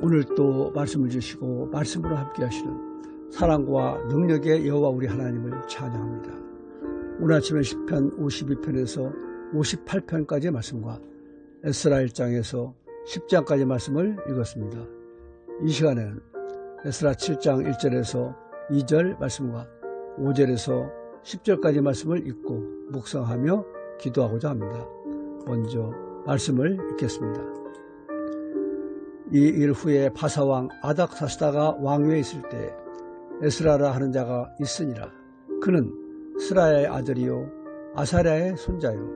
오늘 또 말씀을 주시고 말씀으로 함께 하시는 사랑과 능력의 여호와 우리 하나님을 찬양합니다. 오늘 아침에 10편 52편에서 58편까지의 말씀과 에스라 1장에서 10장까지 말씀을 읽었습니다. 이 시간에는 에스라 7장 1절에서 2절 말씀과 5절에서 10절까지 말씀을 읽고 묵상하며 기도하고자 합니다. 먼저 말씀을 읽겠습니다. 이 일 후에 바사왕 아닥사스다가 왕위에 있을 때 에스라라 하는 자가 있으니라. 그는 스라야의 아들이요 아사랴의 손자요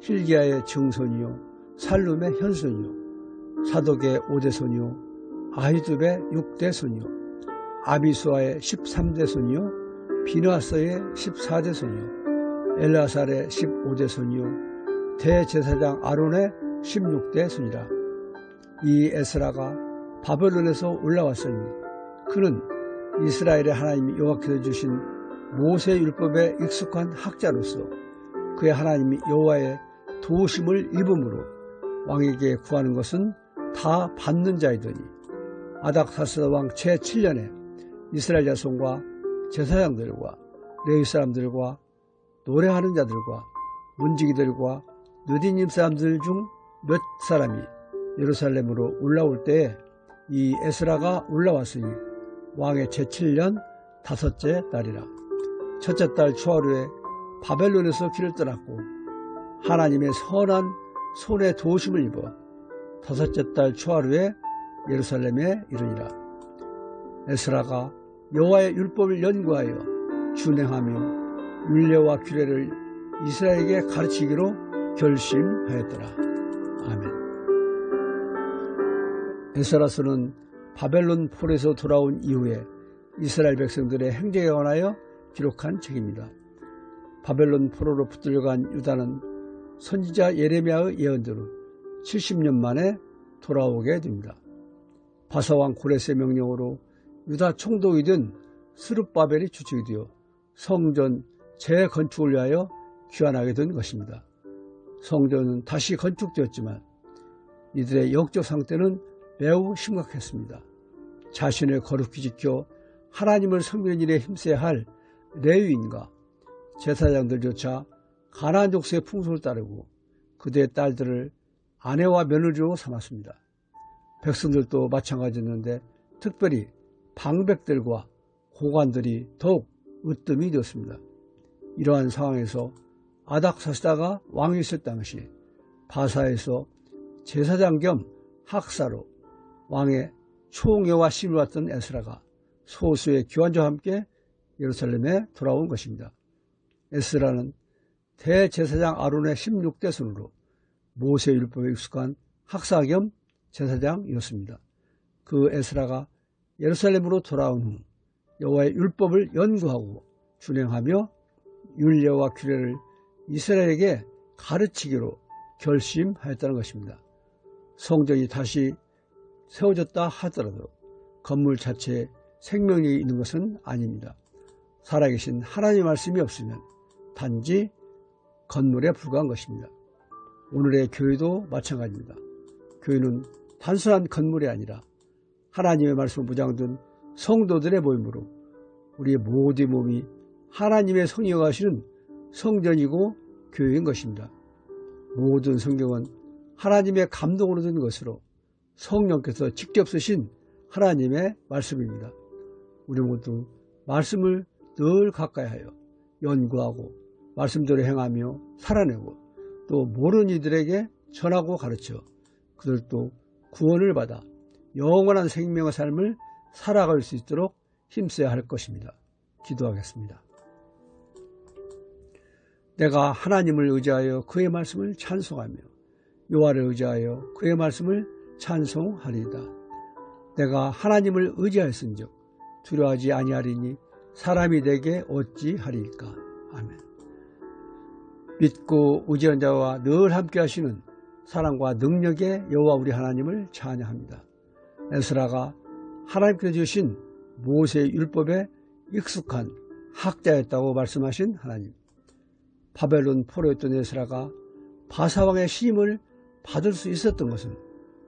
힐기야의 증손이요 살룸의 현손이요 사독의 오대손이요 아히둡의 육대손이요 아비수아의 13대손이요 비누아서의 14대손이요 엘라살의 15대손이요 대제사장 아론의 16대손이라 이 에스라가 바벨론에서 올라왔으니 그는 이스라엘의 하나님 여호와께서 주신 모세 율법에 익숙한 학자로서 그의 하나님이 여호와의 도우심을 입음으로 왕에게 구하는 것은 다 받는 자이더니 아닥사스다 왕 제7년에 이스라엘 자손과 제사장들과 레위 사람들과 노래하는 자들과 문지기들과 느디님 사람들 중 몇 사람이 예루살렘으로 올라올 때에 이 에스라가 올라왔으니 왕의 제7년 다섯째 날이라 첫째 달 초하루에 바벨론에서 길을 떠났고 하나님의 선한 손에 도우심을 입어 다섯째 달 초하루에 예루살렘에 이르니라 에스라가 여호와의 율법을 연구하여 준행하며 율례와 규례를 이스라엘에게 가르치기로 결심하였더라. 아멘. 에스라서는 바벨론 폴에서 돌아온 이후에 이스라엘 백성들의 행적에 관하여 기록한 책입니다. 바벨론 포로로 붙들려간 유다는 선지자 예레미야의 예언대로 70년 만에 돌아오게 됩니다. 바사왕 고레스의 명령으로 유다 총독이 된 스룹바벨이 주축이 되어 성전 재건축을 위하여 귀환하게 된 것입니다. 성전은 다시 건축되었지만 이들의 영적 상태는 매우 심각했습니다. 자신을 거룩히 지켜 하나님을 섬기는 일에 힘써야 할 레위인과 제사장들조차 가나안 족쇄의 풍속을 따르고 그들의 딸들을 아내와 며느리로 삼았습니다. 백성들도 마찬가지였는데 특별히 방백들과 고관들이 더욱 으뜸이 되었습니다. 이러한 상황에서 아닥사스다가 왕이 있을 당시 바사에서 제사장 겸 학사로 왕의 총애와 심을 왔던 에스라가 소수의 기관자와 함께 예루살렘에 돌아온 것입니다. 에스라는 대제사장 아론의 16대 손으로 모세 율법에 익숙한 학사 겸 제사장이었습니다. 그 에스라가 예루살렘으로 돌아온 후 여호와의 율법을 연구하고 준행하며 율례와 규례를 이스라엘에게 가르치기로 결심하였다는 것입니다. 성전이 다시 세워졌다 하더라도 건물 자체에 생명력이 있는 것은 아닙니다. 살아계신 하나님의 말씀이 없으면 단지 건물에 불과한 것입니다. 오늘의 교회도 마찬가지입니다. 교회는 단순한 건물이 아니라 하나님의 말씀을 무장든 성도들의 모임으로 우리의 모든 몸이 하나님의 성령을 하시는 성전이고 교회인 것입니다. 모든 성경은 하나님의 감동으로 된 것으로 성령께서 직접 쓰신 하나님의 말씀입니다. 우리 모두 말씀을 늘 가까이 하여 연구하고 말씀대로 행하며 살아내고 또 모르는 이들에게 전하고 가르쳐 그들도 구원을 받아 영원한 생명의 삶을 살아갈 수 있도록 힘써야 할 것입니다. 기도하겠습니다. 내가 하나님을 의지하여 그의 말씀을 찬송하며 요하를 의지하여 그의 말씀을 찬송하리이다. 내가 하나님을 의지하였은즉 두려워하지 아니하리니 사람이 내게 어찌하리이까. 아멘. 믿고 의지한 자와 늘 함께 하시는 사랑과 능력의 여호와 우리 하나님을 찬양합니다. 에스라가 하나님께서 주신 모세 율법에 익숙한 학자였다고 말씀하신 하나님. 바벨론 포로였던 에스라가 바사왕의 시임을 받을 수 있었던 것은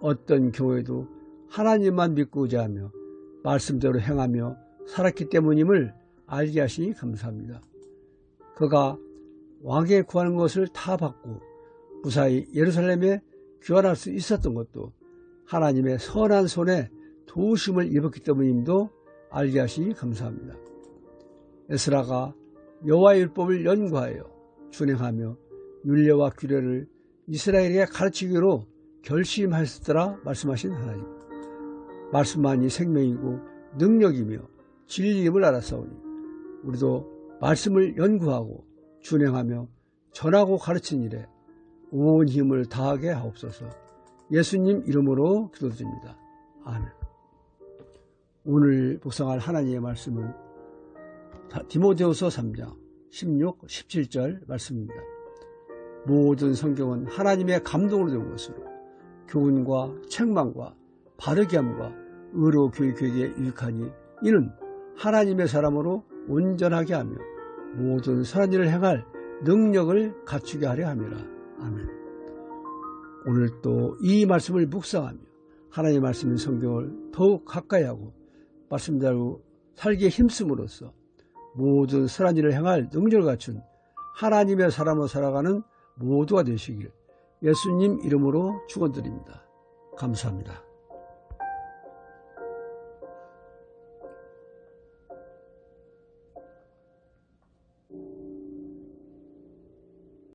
어떤 교회도 하나님만 믿고 의지하며 말씀대로 행하며 살았기 때문임을 알게 하시니 감사합니다. 그가 왕에 구하는 것을 다 받고 무사히 예루살렘에 귀환할 수 있었던 것도 하나님의 선한 손에 도우심을 입었기 때문임도 알게 하시니 감사합니다. 에스라가 여호와의 율법을 연구하여 준행하며 율례와 규례를 이스라엘에게 가르치기로 결심하였더라 말씀하신 하나님. 말씀만이 생명이고 능력이며 진리임을 알았사오니 우리도 말씀을 연구하고 준행하며 전하고 가르친 일에 온 힘을 다하게 하옵소서 예수님 이름으로 기도드립니다. 아멘 오늘 복성할 하나님의 말씀은 디모데후서 3장 16, 17절 말씀입니다. 모든 성경은 하나님의 감동으로 된 것으로 교훈과 책망과 바르게 함과 의로 교육에게 유익하니 이는 하나님의 사람으로 온전하게 하며 모든 선한 일을 행할 능력을 갖추게 하려 함이라. 아멘. 오늘 또 이 말씀을 묵상하며 하나님의 말씀인 성경을 더욱 가까이 하고 말씀대로 살기에 힘쓰므로써 모든 선한 일을 행할 능력을 갖춘 하나님의 사람으로 살아가는 모두가 되시길 예수님 이름으로 축원드립니다. 감사합니다.